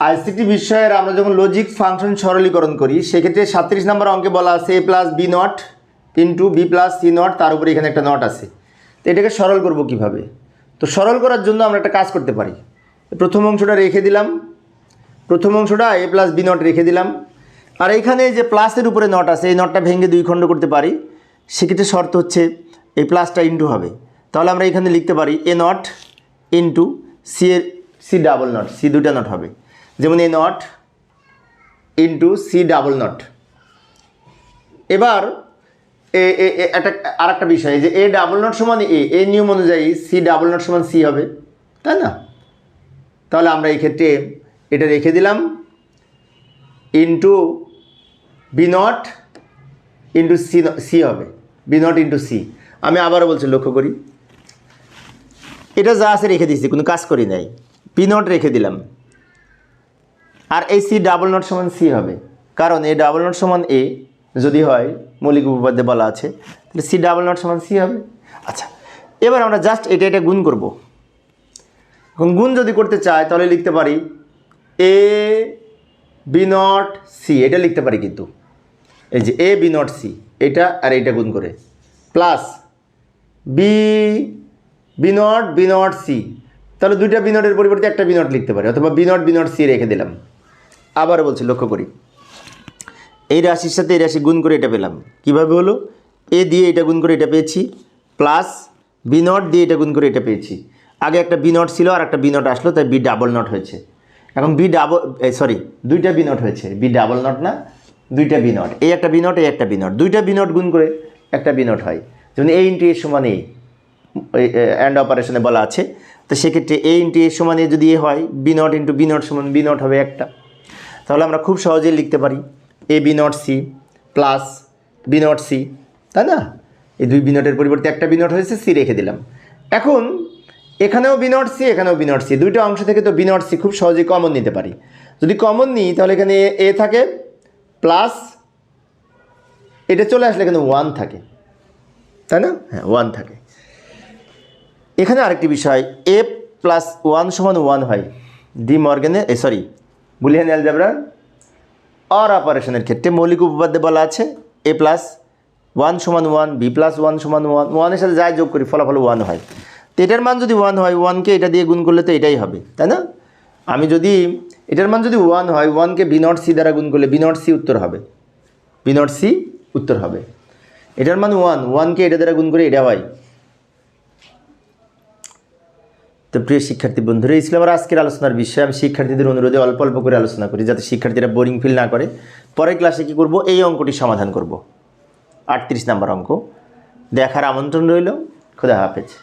ICT বিষয়ের আমরা যখন লজিক ফাংশন সরলীকরণ করি, সেক্ষেত্রে সাতত্রিশ নম্বর অঙ্কে বলা আছে A plus B not into B plus C not তার উপরে এখানে একটা নট আছে। তো এটাকে সরল করব কীভাবে? তো সরল করার জন্য আমরা একটা কাজ করতে পারি। প্রথম অংশটা রেখে দিলাম। প্রথম অংশটা এ প্লাস বি নট রেখে দিলাম। আর এইখানে যে প্লাসের উপরে নট আছে, এই নটটা ভেঙে দুই খণ্ড করতে পারি। সেক্ষেত্রে শর্ত হচ্ছে এই প্লাসটা ইন্টু হবে। তাহলে আমরা এখানে লিখতে পারি এ নট ইন্টু সি এর সি ডাবল নট সি দুটা নট হবে। যেমন A not into C double not এবার এ একটা আর একটা বিষয় যে এ ডাবল নট সমান এ এ নিয়ম অনুযায়ী সি ডাবল নট সমান সি হবে, তাই না? তাহলে আমরা এই ক্ষেত্রে এটা রেখে দিলাম into B not into C C হবে বি নট ইন্টু সি আমি আবারও বলছি, লক্ষ্য করি। এটা যা আছে রেখে দিয়েছি, কোনো কাজ করি নাই। পি নট রেখে দিলাম। আর এই সি ডাবল নট সমান সি হবে। কারণ এ ডাবল নট সমান এ যদি হয়, মৌলিক উপপাদ্যে বলা আছে, তাহলে সি ডাবল নট সমান সি হবে। আচ্ছা এবার আমরা জাস্ট এটা এটা গুণ করব। এখন গুণ যদি করতে চাই, তাহলে লিখতে পারি এ বি নট সি, এটা লিখতে পারি কিন্তু। এই যে এ বি নট সি, এটা আর এইটা গুণ করে। Plus B B not B not C, তাহলে দুইটা বি নটের পরিবর্তে একটা বি নট লিখতে পারি, অথবা B not B not C রেখে দিলাম। আবার বলছি, লক্ষ্য করি। এই রাশির সাথে এই রাশি গুণ করে এটা পেলাম। কীভাবে হলো? এ দিয়ে এটা গুণ করে এটা পেয়েছি, প্লাস বি নট দিয়ে এটা গুণ করে এটা পেয়েছি। আগে একটা বি নট ছিল আর একটা বি নট আসলো, তাই বি ডাবল নট হয়েছে। এখন বি ডাবল সরি, দুইটা বি নট হয়েছে। বি ডাবল নট না, দুইটা বি নট। এই একটা বি নট, এই একটা বি নট। দুইটা বি নট গুণ করে একটা বি নট হয়। যেমন এ ইন্টু এ সমান এই অ্যান্ড অপারেশনে বলা আছে। তো সেক্ষেত্রে এ ইন্টু এ সমান এ যদি এ হয়, B not into B not সমান বি নট হবে একটা। তাহলে আমরা খুব সহজেই লিখতে পারি A B not C plus B not C তাই না? এই দুই বি নটের পরিবর্তে একটা বি নট হয়েছে সি রেখে দিলাম। এখন এখানেও বি নট সি এখানেও বি নট সি দুইটা অংশ থেকে তো বি নট সি খুব সহজেই কমন নিতে পারি। যদি কমন নিই, তাহলে এখানে এ থাকে প্লাস এটা চলে আসলে এখানে ওয়ান থাকে। তাই না? হ্যাঁ ওয়ান থাকে। এখানে আরেকটি বিষয় এ প্লাস ওয়ান সমান ওয়ান হয়। ডি মর্গেনে সরি বুলিয়ান অ্যালজাবরার অর অপারেশনের ক্ষেত্রে মৌলিক উপপাদ্যে বলা আছে এ প্লাস ওয়ান সমান ওয়ান বি প্লাস ওয়ান সমান ওয়ান ওয়ানের সাথে যাই যোগ করি, ফলাফল ওয়ান হয়। তো এটার মান যদি ওয়ান হয় ওয়ানকে এটা দিয়ে গুণ করলে তো এটাই হবে, তাই না? আমি যদি, এটার মান যদি ওয়ান হয় ওয়ানকে বি নট সি দ্বারা গুণ করলে বি নট সি উত্তর হবে। বি নট সি উত্তর হবে। এটার মান ওয়ান ওয়ানকে এটা দ্বারা গুণ করে এটা হয়। তো প্রিয় শিক্ষার্থী বন্ধুরা, এই ছিল আমার আজকের আলোচনার বিষয়। আমি শিক্ষার্থীদের অনুরোধে অল্প অল্প করে আলোচনা করি যাতে শিক্ষার্থীরা বোরিং ফিল না করে। পরের ক্লাসে কী করব? এই অঙ্কটি সমাধান করব। আটত্রিশ নাম্বার অঙ্ক। দেখার আমন্ত্রণ রইল। খুদা হাফেজ।